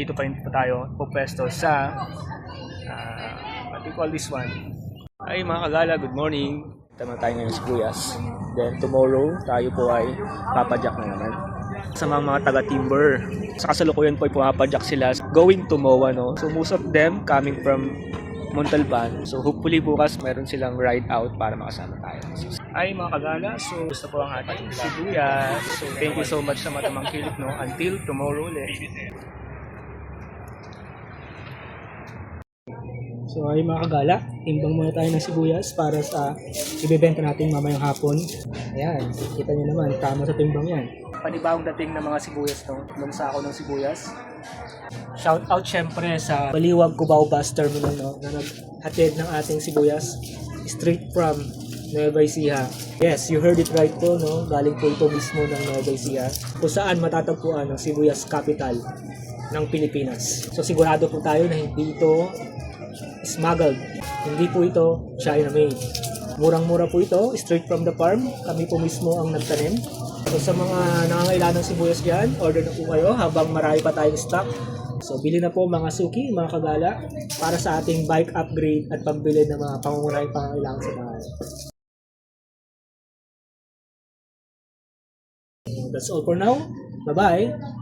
dito pa rin po tayo pupwesto sa uh, what do you call this one? Ay mga kagala, good morning. Tama tayo ngayon sa Buyas. Then tomorrow, tayo po ay papadyak na naman. Sa mga mga taga-timber. Sa kasalukuyan po ay pumapadyak sila going to MOA. No? So most of them coming from Montalban. So hopefully bukas meron silang ride out para makasama tayo. Ay mga kagala, so gusto po ang ating sibuyas. So thank you so much sa matamang kilik no. Until tomorrow ulit. So ay mga kagala, timbang muna tayo ng sibuyas para sa ibebenta natin mamayang hapon. Ayan, kita niyo naman, tama sa timbang yan. Panibagong dating ng mga sibuyas no. Nung sako ng sibuyas. Shout out syempre sa Baliwag Cubao Bus Terminal no, na naghatid ng ating sibuyas straight from Nueva Ecija. Yes, you heard it right po, no? Galing po ito mismo ng Nueva Ecija kung saan matatagpuan ang sibuyas capital ng Pilipinas. So sigurado po tayo na hindi ito smuggled. Hindi po ito China made. Murang-mura po ito, straight from the farm. Kami po mismo ang nagtanim. So sa mga nangangailangan ng sibuyas dyan, order na po kayo habang marami pa tayong stock. So bili na po mga suki, mga kagala para sa ating bike upgrade at pagbili ng mga pangungunahing pangangailangan sa bahay. That's all for now. Bye-bye.